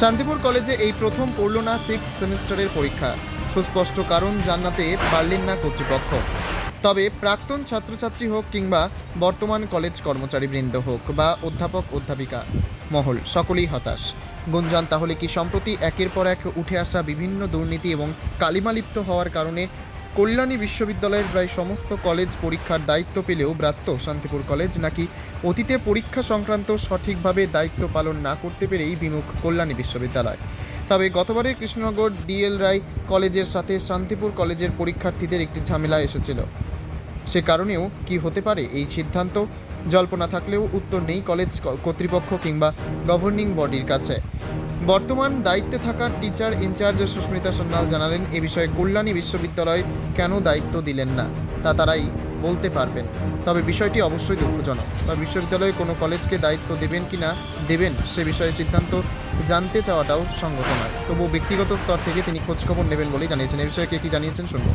শান্তিপুর কলেজে এই প্রথম পড়ল না সিক্স সেমিস্টারের পরীক্ষা। সুস্পষ্ট কারণ জান্নাতে পারলেন না কর্তৃপক্ষ। তবে প্রাক্তন ছাত্রছাত্রী হোক কিংবা বর্তমান কলেজ কর্মচারী বৃন্দ হোক বা অধ্যাপক, অধ্যাপিকা, মহল, সকলেই হতাশ। গুঞ্জন, তাহলে কি সম্প্রতি একের পর এক উঠে আসা বিভিন্ন দুর্নীতি এবং কালিমালিপ্ত হওয়ার কারণে কল্যাণী বিশ্ববিদ্যালয়ের প্রায় সমস্ত কলেজ পরীক্ষার দায়িত্ব পেলেও ব্রাত্য শান্তিপুর কলেজ নাকি অতীতে পরীক্ষা সংক্রান্ত সঠিকভাবে দায়িত্ব পালন না করতে পেরেই বিমুখ কল্যাণী বিশ্ববিদ্যালয়। তবে গতবারে কৃষ্ণনগর ডিএল রায় কলেজের সাথে শান্তিপুর কলেজের পরীক্ষার্থীদের একটি ঝামেলা এসেছিল। সে কারণেও কি হতে পারে এই সিদ্ধান্ত? জল্পনা থাকলেও উত্তর নেই কলেজ কর্তৃপক্ষ কিংবা গভর্নিং বডির কাছে। বর্তমান দায়িত্বে থাকা টিচার ইনচার্জ সুস্মিতা সন্ন্যাল জানালেন, এ বিষয়ে কল্যাণী বিশ্ববিদ্যালয় কেন দায়িত্ব দিলেন না, তা তারাই বলতে পারবেন। তবে বিষয়টি অবশ্যই দুঃখজনক। তবে বিশ্ববিদ্যালয়ের কোনো কলেজকে দায়িত্ব দেবেন কি না, দেবেন সে বিষয়ে সিদ্ধান্ত জানতে চাওয়াটাও সঙ্গত নয়। তবুও ব্যক্তিগত স্তর থেকে তিনি খোঁজখবর নেবেন বলেই জানিয়েছেন। এ বিষয়ে কে কী জানিয়েছেন শুনব।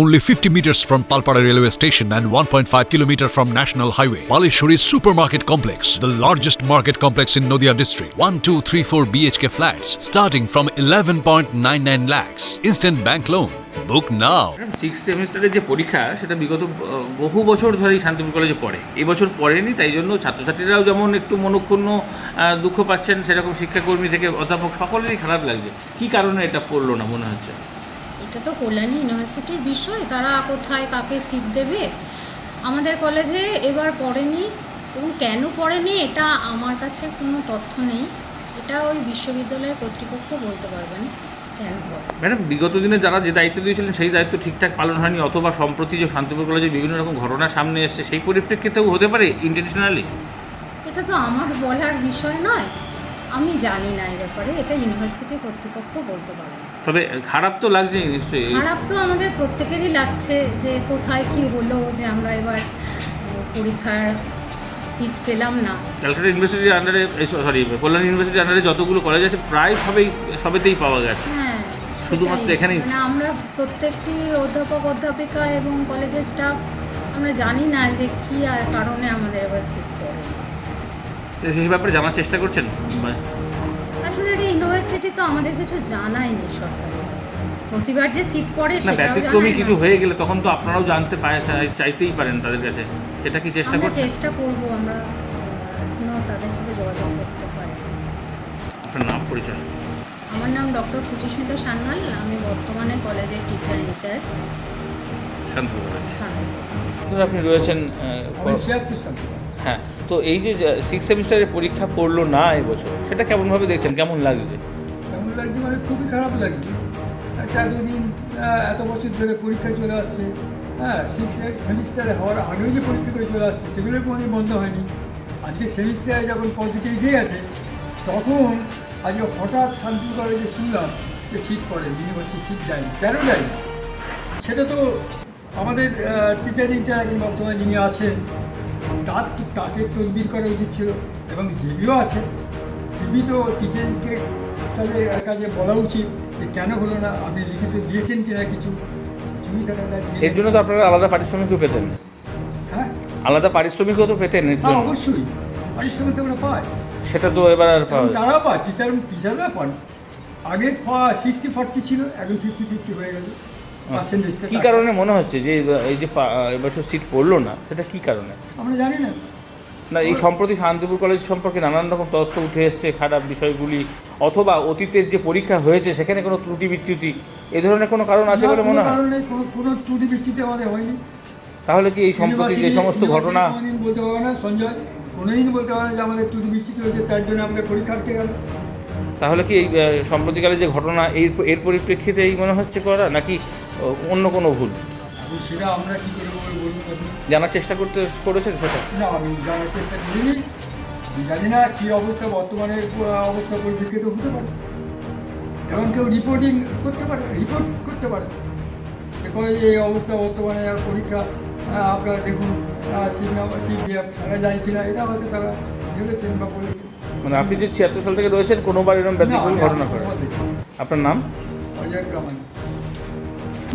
Only 50 meters from Palpara railway station and 1.5 kilometer from National Highway. Palishuri Supermarket Complex, the largest market complex in Noida district. 1, 2, 3, 4 BHK flats starting from 11.99 lakhs. Instant bank loan. Book now. Six সেমিস্টারের যে পরীক্ষা সেটা বিগত বহু বছর ধরেই শান্তিপুর কলেজে পড়ে এই বছর পড়েনি তাই জন্য ছাত্রছাত্রীরাও যেমন একটু মনক্ষুণ্ণ দুঃখ পাচ্ছেন সেরকম শিক্ষাকর্মী থেকে অধ্যাপক সকলেরই খারাপ লাগছে কি কারণে এটা পড়ল না মনে হচ্ছে এটা তো কল্যাণী ইউনিভার্সিটির বিষয় তারা কোথায় কাকে সিট দেবে? আমাদের কলেজে এবার পড়েনি এবং কেন পড়েনি এটা আমার কাছে কোনো তথ্য নেই। এটা ওই বিশ্ববিদ্যালয়ের কর্তৃপক্ষ বলতে পারবেন কেন ম্যাডাম বিগত দিনে যারা যে দায়িত্ব দিয়েছিলেন সেই দায়িত্ব ঠিকঠাক পালন হয়নি অথবা সম্প্রতি যে শান্তিপুর কলেজে বিভিন্ন রকম ঘটনা সামনে এসছে সেই পরিপ্রেক্ষিতেও হতে পারে ইন্টারন্যাশনালি এটা তো আমার বলার বিষয় নয়। আমি জানি না এই ব্যাপারে এটা ইউনিভার্সিটি কর্তৃপক্ষ বলতে পারে তবে খারাপ তো লাগছে নিশ্চয়ই। খারাপ তো আমাদের প্রত্যেকেরই লাগছে যে কোথায় কি হলো যে আমরা এবার পরীক্ষার সিট পেলাম না। ক্যালকাটা ইউনিভার্সিটির আন্ডারে সরি কল্যাণ ইউনিভার্সিটির আন্ডারে যতগুলো কলেজ আছে প্রায় সবেই সবেতেই পাওয়া গেছে। হ্যাঁ শুধুমাত্র। এখানেই? মানে আমরা প্রত্যেকটি অধ্যাপক অধ্যাপিকা এবং কলেজের স্টাফ আমরা জানি না যে কি আর কারণে আমাদের এবার সিট পড়ে। সেই ব্যাপারে জানার চেষ্টা করছেন? তো আমাদের কিছু জানাই নেই সরকার প্রতিবার যে সিট পড়ে না ব্যতিক্রমী কিছু হয়ে গেলে তখন তো আপনারাও জানতে চাইতেই পারেন তাদের কাছে। সেটা কি চেষ্টা করছেন? চেষ্টা করব আমরা তাদের সাথে যোগাযোগ করতে পারি। আপনার নাম পরিচয়? আমার নাম ডক্টর সুচিস্মিতা সান্যাল আমি বর্তমানে কলেজের টিচার ইনচার্জ। শান্তিপুর আপনি রয়েছেন হ্যাঁ তো এই যে সিক্স সেমিস্টারের পরীক্ষা পড়ল না এবছর সেটা কেমনভাবে দেখছেন? কেমন লাগছে? লাগছে মানে খুবই খারাপ লাগছে। একটা এতদিন এত বছর ধরে পরীক্ষা চলে আসছে হ্যাঁ সিক্স সেমিস্টারে হওয়ার আগেও যে পরীক্ষা চলে আসছে, সেগুলো কোনোদিন বন্ধ হয়নি। আজকে সেমিস্টারে যখন পদ্ধতি এসে আছে, তখন আজকে হঠাৎ শান্তি কলেজে শুনলাম যে সিট পড়ে ইউনিভার্সিটি সিট দেয়নি। কেন দেয়নি? সেটা তো আমাদের টিচার ইনচার্জ এখন বর্তমানে যিনি আছেন, তার তাকে তদবির করা উচিত ছিল। এবং জিবিও আছে জিবি তো টিচার্সকে তাদের কাছে বলা উচিত যে কেন হলো না? আপনি লিখিত দিয়েছেন কিনা কিছু? তারা এর জন্য তো আপনারা আলাদা পারিশ্রমিকও পেতেন। হ্যাঁ? আলাদা পারিশ্রমিকও তো পেতেন এর হ্যাঁ জন্য। অবশ্যই। পারিশ্রমিক তো আমরা পাই। সেটা তো এবার আর পাওয়া তারাও পায় টিচার টিচাররা পান। আগে সিক্সটি ফর্টি ছিল এখন ফিফটি ফিফটি হয়ে গেল। পার্সেন্টেজটা কি কারণে মনে হচ্ছে যে এই যে এবছর সিট পড়ল না? সেটা কি কারণে? আমরা জানি না। না এই সম্প্রতি শান্তিপুর কলেজ সম্পর্কে নানান রকম তথ্য উঠে এসছে খারাপ বিষয়গুলি অথবা অতীতের যে পরীক্ষা হয়েছে সেখানে কোনো ত্রুটি বিচ্যুতি এ ধরনের কোনো কারণ আছে বলে মনে হয়? কোনো ত্রুটি বিচ্ছিতে আমাদের হয়নি। তাহলে কি এই সম্প্রতি যে সমস্ত ঘটনা বলতে পারবে না সঞ্জয়। কোনোদিন বলতে পারবে যে আমাদের ত্রুটি হয়েছে তার জন্য আমাদের পরীক্ষা আটকে গেল। তাহলে কি এই সম্প্রতিকালে যে ঘটনা এর এর পরিপ্রেক্ষিতে এই মনে হচ্ছে করা নাকি অন্য কোনো ভুল? সেটা আমরা কী করে বলব বলুন আপনি? জানার চেষ্টা করতে করেছেন সেটা? না আমি জানার চেষ্টা করিনি। জানি না কী অবস্থা বর্তমানে অবস্থা পরিপ্রেক্ষিত হতে পারে। এবং কেউ রিপোর্টিং করতে পারে রিপোর্ট করতে পারে। কলেজে এই অবস্থা বর্তমানে পরীক্ষা আপনারা দেখুন সিট নাম্বার সিট দিয়ে ফেলা যায় কিনা এটা হয়তো তারা ভেবেছেন বা বলেছেন। মানে আপনি যে ছিয়াত্তর সাল থেকে রয়েছেন কোনোবার এরকম ব্যতিক্রম ঘটনা করে। আপনার নাম? অজয় প্রামাণিক।